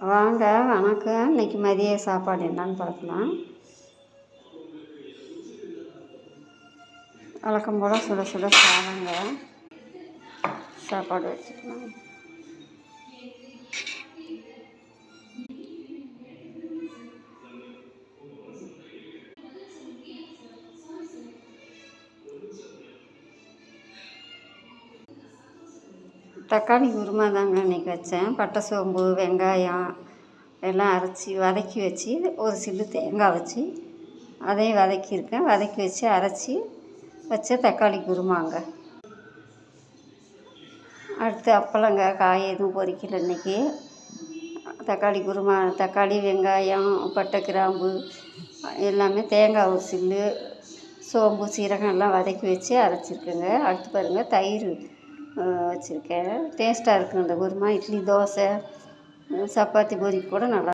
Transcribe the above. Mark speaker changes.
Speaker 1: வாங்க வணக்கம். இன்னைக்கு மதிய சாப்பாடு என்னன்னு பார்க்கலாம். வழக்கம் போல் சுட சுட சாதங்க சாப்பாடு வச்சுக்கலாம். தக்காளி குருமா தாங்க இன்றைக்கி வச்சேன். பட்டை சோம்பு வெங்காயம் எல்லாம் அரைச்சி வதக்கி வச்சு ஒரு சில்லு தேங்காய் வச்சு அதையும் வதக்கியிருக்கேன் வதக்கி வச்சு அரைச்சி வச்ச தக்காளி குருமாங்க. அடுத்து அப்பளங்க காய் எதுவும் பொறிக்கல இன்றைக்கி தக்காளி குருமா தக்காளி வெங்காயம் பட்டை கிராம்பு எல்லாமே தேங்காய் ஒரு சில்லு சோம்பு சீரகம் எல்லாம் வதக்கி வச்சு அரைச்சிருக்கேங்க. அடுத்து பாருங்கள் தயிர் வச்சுருக்கேன். டேஸ்ட்டாக இருக்கும் இந்த குருமா இட்லி தோசை சப்பாத்தி பூரிக்கு கூட நல்லா